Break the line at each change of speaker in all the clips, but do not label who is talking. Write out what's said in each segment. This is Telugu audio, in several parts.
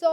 సో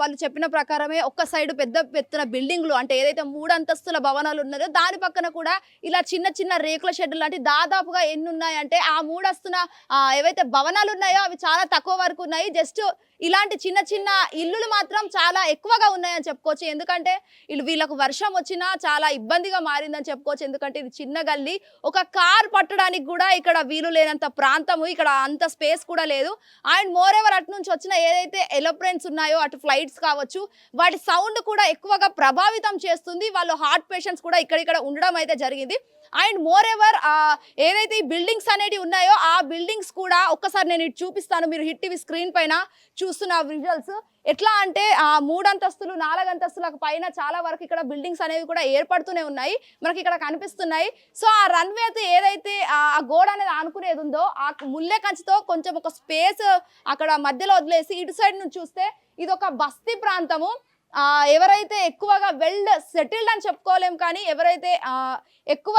వాళ్ళు చెప్పిన ప్రకారమే ఒక్క సైడ్ పెద్ద పెద్ద బిల్డింగ్లు అంటే ఏదైతే మూడు అంతస్తుల భవనాలు ఉన్నాయో దాని పక్కన కూడా ఇలా చిన్న చిన్న రేకుల షెడ్లు లాంటి దాదాపుగా ఎన్ని ఉన్నాయంటే ఆ మూడస్తున ఏవైతే భవనాలు ఉన్నాయో అవి చాలా తక్కువ వరకు ఉన్నాయి. జస్ట్ ఇలాంటి చిన్న చిన్న ఇల్లులు మాత్రం చాలా ఎక్కువగా ఉన్నాయని చెప్పుకోవచ్చు. ఎందుకంటే వీళ్ళు వీళ్ళకు వర్షం వచ్చినా చాలా ఇబ్బందిగా మారిందని చెప్పుకోవచ్చు. ఎందుకంటే ఇది చిన్న గల్లి. ఒక కార్ పట్టడానికి కూడా ఇక్కడ వీలు లేనంత ప్రాంతము ఇక్కడ అంత స్పేస్ కూడా లేదు. అండ్ మోర్ ఎవర్ అటు నుంచి వచ్చిన ఏదైతే ఎలోప్రెన్స్ ఉన్నాయో అటు ఫ్లైట్స్ కావచ్చు వాటి సౌండ్ కూడా ఎక్కువగా ప్రభావితం చేస్తుంది. వాళ్ళు హార్ట్ పేషెంట్స్ కూడా ఇక్కడిక్కడ ఉండడం అయితే జరిగింది. అండ్ మోర్ ఎవర్ ఏదైతే ఈ బిల్డింగ్స్ అనేవి ఉన్నాయో ఆ బిల్డింగ్స్ కూడా ఒక్కసారి నేను ఇటు చూపిస్తాను. మీరు హిట్ టీవీ స్క్రీన్ పైన చూస్తున్న విజువల్స్ ఎట్లా అంటే ఆ మూడు అంతస్తులు నాలుగు అంతస్తులకు పైన చాలా వరకు ఇక్కడ బిల్డింగ్స్ అనేవి కూడా ఏర్పడుతూనే ఉన్నాయి. మనకి ఇక్కడ కనిపిస్తున్నాయి. సో ఆ రన్వే అయితే ఏదైతే ఆ గోడ అనేది ఆనుకునేది ఉందో ఆ ముల్లె కంచుతో కొంచెం ఒక స్పేస్ అక్కడ మధ్యలో వదిలేసి ఇటు సైడ్ నుంచి చూస్తే ఇది ఒక బస్తీ ప్రాంతము. ఎవరైతే ఎక్కువగా వెల్ సెటిల్డ్ అని చెప్పుకోలేం కానీ ఎవరైతే ఎక్కువ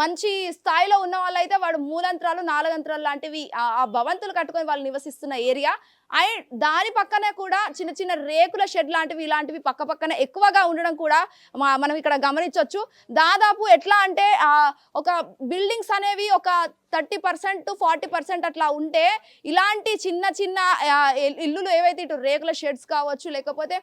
మంచి స్థాయిలో ఉన్న వాళ్ళైతే వాడు మూలంత్రాలు నాలుగంత్రాలు లాంటివి ఆ భవంతులు కట్టుకొని వాళ్ళు నివసిస్తున్న ఏరియా. అండ్ దాని పక్కనే కూడా చిన్న చిన్న రేకుల షెడ్ లాంటివి ఇలాంటివి పక్క పక్కన ఎక్కువగా ఉండడం కూడా మనం ఇక్కడ గమనించవచ్చు దాదాపు ఎట్లా అంటే ఒక బిల్డింగ్స్ అనేవి ఒక thirty percent to forty percent అట్లా ఉంటే ఇలాంటి చిన్న చిన్న ఇల్లులు ఏవైతే ఇటు రేకుల షెడ్స్ కావచ్చు లేకపోతే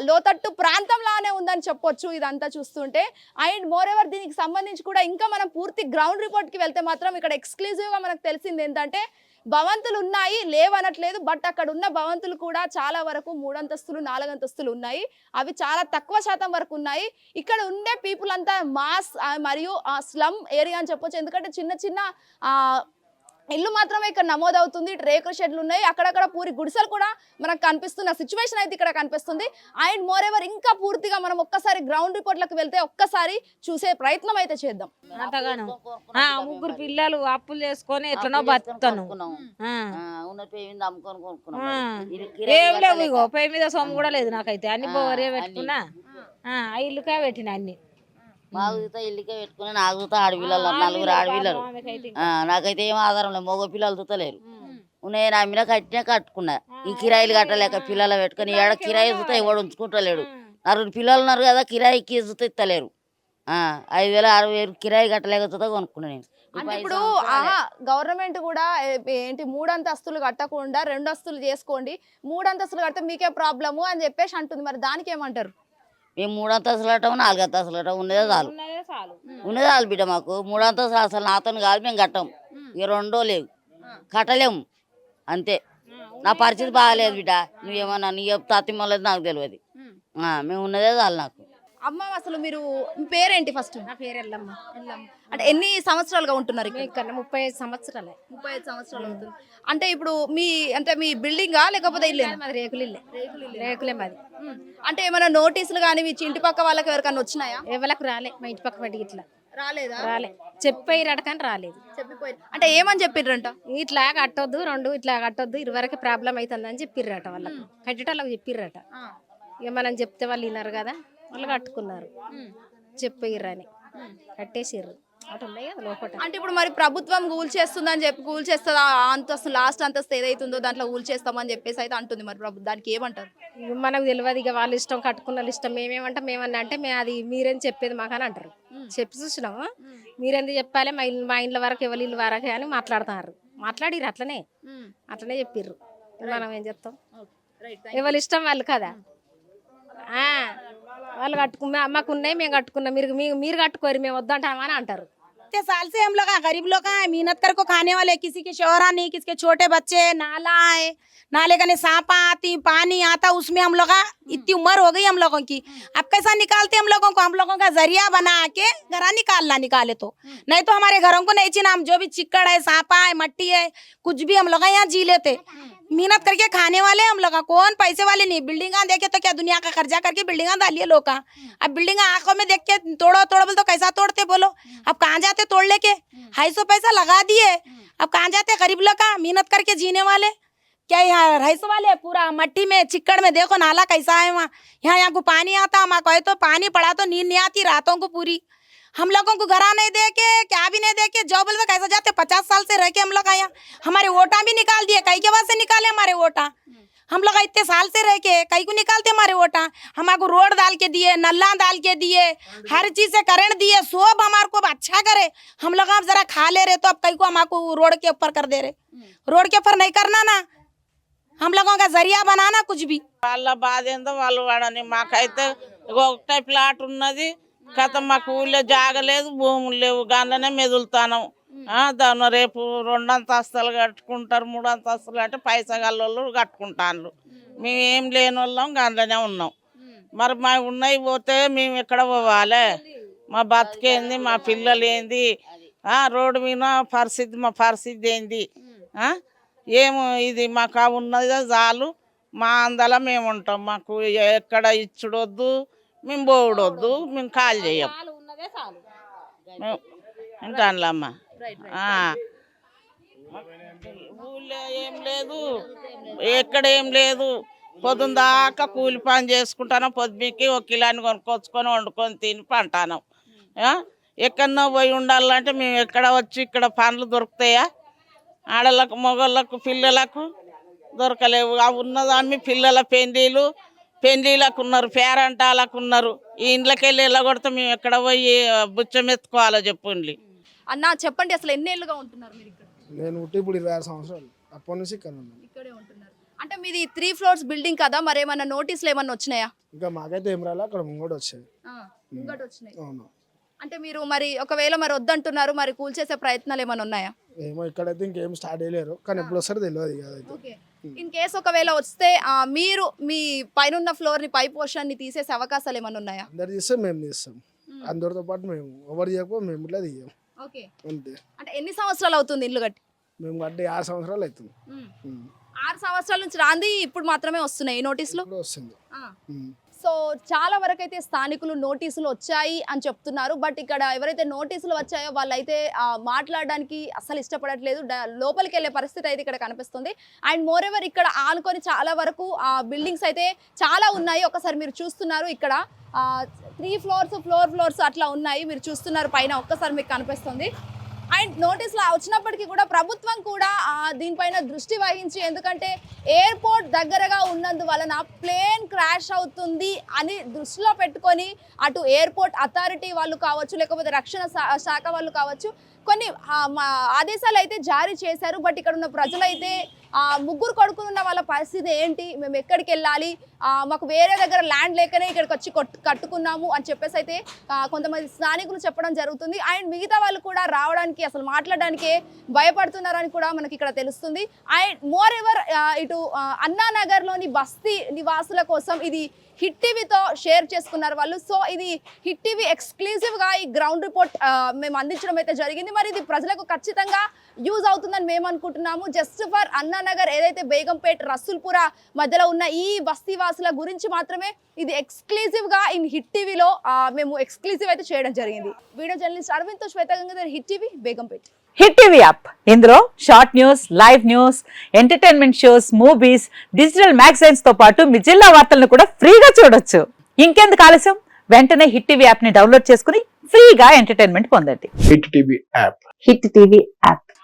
లోతట్టు ప్రాంతంలానే ఉందని చెప్పొచ్చు ఇదంతా చూస్తుంటే. అండ్ మోర్ ఎవర్ దీనికి సంబంధించి కూడా ఇంకా మనం పూర్తి గ్రౌండ్ రిపోర్ట్కి వెళ్తే మాత్రం ఇక్కడ ఎక్స్క్లూజివ్గా మనకు తెలిసింది ఏంటంటే భవంతులు ఉన్నాయి లేవనట్లేదు బట్ అక్కడ ఉన్న భవంతులు కూడా చాలా వరకు మూడంతస్తులు నాలుగంతస్తులు ఉన్నాయి. అవి చాలా తక్కువ శాతం వరకు ఉన్నాయి. ఇక్కడ ఉండే పీపుల్ అంతా మాస్ ఆ, మరియు స్లమ్ ఏరియా అని చెప్పొచ్చు. ఎందుకంటే చిన్న చిన్న ఇల్లు మాత్రమే ఇక్కడ నమోదవుతుంది. ఇటు రేకుల షెడ్లు ఉన్నాయి. అక్కడక్కడ పూరి గుడిసెలు కూడా మనకు కనిపిస్తున్న సిచ్యువేషన్ అయితే ఇక్కడ కనిపిస్తుంది. అండ్ మోర్ ఎవర్ ఇంకా పూర్తిగా మనం ఒక్కసారి గ్రౌండ్ రిపోర్ట్లకు వెళ్తే ఒక్కసారి చూసే ప్రయత్నం అయితే చేద్దాం.
అంతగాను. ఆ, ముగ్గురు పిల్లలు అప్పులు చేసుకొని ఎట్లనో బతుకుతాను. ఏం లేవు. ఇగో పై మీద సొమ్ము కూడా లేదు నాకైతే. అన్ని
ఆ,
బోరే. పెట్టుకున్నా. ఇల్లుకే పెట్టిన అన్ని.
మా చూతా ఇల్లుకే పెట్టుకుని నాకు చూతా ఆడపిల్లలు నలుగురు ఆడపిల్లలు నాకైతే ఏం ఆధారం లేదు మగ పిల్లలు చూతలేరు ఉన్నాయి నా మీద కట్టినా కట్టుకున్నా. ఈ కిరాయిలు కట్టలేక పిల్లలు పెట్టుకుని ఏడ కిరాయి చూతా ఎవడు ఉంచుకుంటలేడు. నలుగురు పిల్లలు ఉన్నారు కదా కిరాయికి చూస్తే ఇస్తలేరు ఆ, ఐదు వేల ఆరు వేలు కిరాయి కట్టలేక చూతా కొనుక్కున్నా నేను.
ఇప్పుడు గవర్నమెంట్ కూడా ఏంటి మూడు అంతస్తులు కట్టకుండా రెండు అంతస్తులు చేసుకోండి. మూడు అంతస్తులు కడితే మీకే ప్రాబ్లము అని చెప్పేసి అంటుంది. మరి దానికి ఏమంటారు?
మేము మూడు అంతస్తులు కట్టము నాలుగు అంతస్తులు కట్టము ఉన్నదే చాలు.
ఉన్నదే చాలు.
ఉన్నదే చాలు బిడ్డ మాకు. మూడు అంతస్తులు అసలు నాతో కాదు మేము కట్టం. ఇక రెండో లేవు. కట్టలేము. అంతే. నా పరిస్థితి బాగాలేదు బిడ్డ. నువ్వేమన్నా నీ చెప్తే అతిమ్మలేదు నాకు తెలియదు. మేము ఉన్నదే చాలు నాకు.
అమ్మ అసలు మీరు మీ పేరేంటి ఫస్ట్
నా పేరు ఎల్లమ్మ.
అంటే ఎన్ని సంవత్సరాలుగా ఉంటున్నారు ఇక్కడ?
ఇక్కడ ముప్పై ఐదు సంవత్సరాలే.
ముప్పై ఐదు సంవత్సరాలు అవుతుంది. అంటే ఇప్పుడు మీ అంటే మీ బిల్డింగా లేకపోతే ఇల్లు?
మాది రేకులు ఇల్లే. రేకులే మాది.
అంటే ఏమైనా నోటీసులు కానీ మీ ఇంటి పక్క వాళ్ళకి ఎవరికైనా వచ్చినాయా?
ఎవరికి రాలే మా ఇంటి పక్క మట్టికి ఇట్లా.
రాలేదా?
రాలే. చెప్పారు కానీ రాలేదు.
చెప్పిపోయి అంటే ఏమని చెప్పిర్రంట?
ఇట్లా కట్టొద్దు రెండు ఇట్లా కట్టొద్దు ఇరువరకు ప్రాబ్లం అవుతుంది అని చెప్పిర్రట వాళ్ళకి. కట్టేటోళ్ళకి చెప్పిర్రట. ఇక మనం చెప్తే వాళ్ళు విన్నారు కదా. వాళ్ళు కట్టుకున్నారు చెప్పిర్రని. కట్టేసిర్రు. అటు ఉన్నాయి కదా లోపల
అంటే ఇప్పుడు మరి ప్రభుత్వం కూల్ చేస్తుందని చెప్పి కూల్ చేస్తుందా అంతస్తు లాస్ట్ అంతస్తు ఏదైతుందో దాంట్లో కూల్ చేస్తామని చెప్పేసి అయితే అంటుంది మరి ప్రభు దానికి ఏమంటారు?
మనకు తెలియదు ఇక వాళ్ళ ఇష్టం కట్టుకున్న వాళ్ళ ఇష్టం. మేమేమంటాం మేమన్నా అంటే మేము అది మీరేం చెప్పేది మాకని అంటారు. చెప్పి చూసినాము మీరెందుకు చెప్పాలి? మా ఇల్లు మా ఇండ్ల వరకు ఎవరి ఇల్లు వరకే అని మాట్లాడుతున్నారు. మాట్లాడిర్రు అట్లనే. అట్లనే చెప్పిర్రు. మనం ఏం చెప్తాం? ఎవరి ఇష్టం వాళ్ళు కదా. వాళ్ళు కట్టుకు మా- మాకు ఉన్నాయి మేము కట్టుకున్నాం మీరు మీ- మీరు కట్టుకోరు మేము వద్దంటామని అంటారు
इतने साल से हम लोग हैं, गरीब लोग हैं मेहनत कर को खाने वाले किसी के शोहरा नहीं किसी के छोटे बच्चे नाला है नाले का सांपा आती पानी आता उसमें हम लोग हैं, इतनी उम्र हो गई हम लोगों की अब कैसा निकालते हम लोगों को हम लोगों का जरिया बना के घरा निकालना निकाले तो नहीं तो हमारे घरों को नहीं चीना हम जो भी चिक्कड़ है सांपा है मट्टी है कुछ भी हम लोग यहाँ जी लेते मेहनत करके खाने वाले हम लोग कौन पैसे वाले नहीं? बिल्डिंगा देखे तो क्या दुनिया का कर्जा करके बिल्डिंगा डालिए लोग का। अब बिल्डिंग आँखों में देख के तोड़ो तोड़ो बोल तो कैसा तोड़ते बोलो। अब कहाँ जाते तोड़ लेके? सौ पैसा लगा दिए। अब कहाँ जाते गरीब लोग का? मेहनत करके जीने वाले। क्या यहाँ ढाई सौ वाले पूरा मट्टी में, चिक्कड़ में देखो नाला कैसा है वहाँ। यहाँ यहाँ को पानी आता हमारा कहे तो पानी पड़ा तो नींद नहीं आती रातों को पूरी। हम लोगों को घरा नहीं दे के क्या भी नहीं दे के जो बोले तो कैसा जाते पचास साल से रह के हम लोग आया हमारे वोटा भी निकाल दिए कई के बाद से निकाले हमारे वोटा हम लोग इतने साल से रह के कई को निकालते हमारे वोटा हमको रोड डाल के दिए नल्ला डाल के दिए हर चीज से करेंट दिए सब हमारे को अब अच्छा करे हम लोग अब जरा खा ले रहे तो अब कई को हमको रोड के ऊपर कर दे रहे रोड के ऊपर नहीं करना ना हम लोगों का जरिया बनाना कुछ भी
వాళ్ళ బాధ ఏందో వాళ్ళు వాడని మాకైతే ఇగో ఒకటే ప్లాట్ ఉన్నది కథ మాకు ఊళ్ళో జాగలేదు భూములు లేవు. గానే మెదులుతాను. దాని రేపు రెండు అంతస్తులు కట్టుకుంటారు మూడు అంతస్తులు అంటే పైసా గల్లోళ్ళు కట్టుకుంటాను మేము ఏం లేని వాళ్ళం గానే ఉన్నాం. మరి మా ఉన్నాయి పోతే మేము ఎక్కడ పోవాలి? మా బతికేంది మా పిల్లలు ఏంది రోడ్డు మీద పరిస్థితి మా పరిస్థితి ఏంది? ఏమో ఇది మాకు ఆ ఉన్నదో చాలు. మా అందల మేము ఉంటాం మాకు ఎక్కడ ఇచ్చుడొద్దు. మేము పోవడొద్దు మేము కాల్ చేయం అమ్మ ఊళ్ళో ఏం లేదు ఎక్కడ ఏం లేదు. పొద్దున్న దాకా కూలి పని చేసుకుంటాను పొద్దుకి ఒక కిలాని కొనుక్కొచ్చుకొని వండుకొని తిని పంటాను. ఎక్కడన్నా పోయి ఉండాలంటే మేము ఎక్కడ వచ్చి ఇక్కడ పనులు దొరుకుతాయా? ఆడలకు మగళ్ళకు పిల్లలకు దొరకలేవు. ఆ ఉన్నది అమ్మి పిల్లల పెండ్లీలు పెండ్లీలకు ఉన్నారు పేరంటాలకు ఉన్నారు ఈ ఇండ్లకి వెళ్ళి వెళ్ళగొడితే మేము ఎక్కడ పోయి బుచ్చం ఎత్తుకోవాలో చెప్పండి
అన్న చెప్పండి అసలు ఎన్ని ఏళ్ళుగా ఉంటున్నారు మీరు ఇక్కడ?
నేను పుట్టి ఇప్పుడు ఇరవై ఆరు సంవత్సరాలు. అప్పటి నుంచి ఇక్కడ ఉన్నాను.
ఇక్కడే ఉంటున్నారు. అంటే మీది త్రీ ఫ్లోర్స్ బిల్డింగ్ కదా మరి ఏమన్నా నోటీసులు ఏమన్నా వచ్చినాయా?
ఇంకా మాకైతే ఏం రాలే అక్కడ ముంగడు వచ్చాయి.
వచ్చినాయి.
అవును.
అంటే మీరు మరి ఒకవేళ మరి వద్దంటున్నారు మరి కూల్చేసే ప్రయత్నాలు ఏమైనా ఉన్నాయా?
ఏమో ఇక్కడైతే ఇంకేం స్టార్ట్ చేయలేరు కానీ ఎప్పుడు వస్తారో తెలియదు అదైతే.
ఓకే. ఇన్ కేస్ ఒకవేళ వస్తే మీరు మీ పైన ఫ్లోర్ని పై పోర్షన్ని తీసేసే అవకాశాలు ఏమైనా ఉన్నాయా?
అందరు తీస్తే మేము తీస్తాం. అందరితో పాటు మేము ఎవరు చేయకపో మేము ఇట్లా తీయం.
ఓకే.
అంతే.
అంటే ఎన్ని సంవత్సరాలు అవుతుంది ఇల్లు కట్టి?
మేము కట్టి ఆరు సంవత్సరాలు అవుతుంది. ఉమ్.
ఆరు సంవత్సరాల నుంచి రాంది ఇప్పుడు మాత్రమే వస్తున్నాయి ఈ నోటీసులు?
వస్తుంది.
సో చాలా వరకు అయితే స్థానికులు నోటీసులు వచ్చాయి అని చెప్తున్నారు. బట్ ఇక్కడ ఎవరైతే నోటీసులు వచ్చాయో వాళ్ళైతే మాట్లాడడానికి అసలు ఇష్టపడట్లేదు. లోపలికి వెళ్ళే పరిస్థితి అయితే ఇక్కడ కనిపిస్తుంది. అండ్ మోర్ ఎవర్ ఇక్కడ ఆనుకొని చాలా వరకు ఆ బిల్డింగ్స్ అయితే చాలా ఉన్నాయి. ఒకసారి మీరు చూస్తున్నారు ఇక్కడ. త్రీ ఫ్లోర్స్ ఫ్లోర్ ఫ్లోర్స్ అట్లా ఉన్నాయి. మీరు చూస్తున్నారు పైన ఒక్కసారి మీకు కనిపిస్తుంది. అండ్ నోటీసులు వచ్చినప్పటికీ కూడా ప్రభుత్వం కూడా దీనిపైన దృష్టి వహించి ఎందుకంటే ఎయిర్పోర్ట్ దగ్గరగా ఉన్నందువలన ప్లేన్ క్రాష్ అవుతుంది అని దృష్టిలో పెట్టుకొని అటు ఎయిర్పోర్ట్ అథారిటీ వాళ్ళు కావచ్చు లేకపోతే రక్షణ శాఖ వాళ్ళు కావచ్చు కొన్ని మా ఆదేశాలు అయితే జారీ చేశారు. బట్ ఇక్కడ ఉన్న ప్రజలైతే ముగ్గురు కొడుకులు ఉన్న వాళ్ళ పరిస్థితి ఏంటి? మేము ఎక్కడికి వెళ్ళాలి? మాకు వేరే దగ్గర ల్యాండ్ లేకనే ఇక్కడికి వచ్చి కట్టుకున్నాము అని చెప్పేసి అయితే కొంతమంది స్థానికులు చెప్పడం జరుగుతుంది. అండ్ మిగతా వాళ్ళు కూడా రావడానికి అసలు మాట్లాడడానికే భయపడుతున్నారని కూడా మనకి ఇక్కడ తెలుస్తుంది. అండ్ మోర్ ఎవర్ ఇటు అన్నానగర్లోని బస్తీ నివాసుల కోసం ఇది హిట్ టీవీతో షేర్ చేసుకున్నారు వాళ్ళు. సో ఇది హిట్ టీవీ ఎక్స్క్లూజివ్గా ఈ గ్రౌండ్ రిపోర్ట్ మేము అందించడం అయితే జరిగింది. మరి ఇది ప్రజలకు ఖచ్చితంగా యూజ్ అవుతుందని మేము అనుకుంటున్నాము. జస్ట్ ఫర్ అన్నానగర్ ఏదైతే బేగంపేట్ రసూల్పుర మధ్యలో ఉన్న ఈ బస్తీ వాసుల గురించి మాత్రమే ఇది ఎక్స్క్లూజివ్గా ఇన్ హిట్ టీవీలో మేము ఎక్స్క్లూజివ్ అయితే చేయడం జరిగింది. Video journalist అరవింద్తో Shweta Gangadhar hit TV Begumpet.
Hit TV app. ఇందులో short news live news entertainment shows movies digital మ్యాగజైన్స్తో పాటు మీ జిల్లా వార్తలను కూడా ఫ్రీగా చూడొచ్చు. ఇంకెందుకు ఆలస్యం? వెంటనే హిట్ టీవీ యాప్ని డౌన్లోడ్ చేసుకుని ఫ్రీగా ఎంటర్టైన్మెంట్ పొందండి.
Hit TV app.
Hit TV app.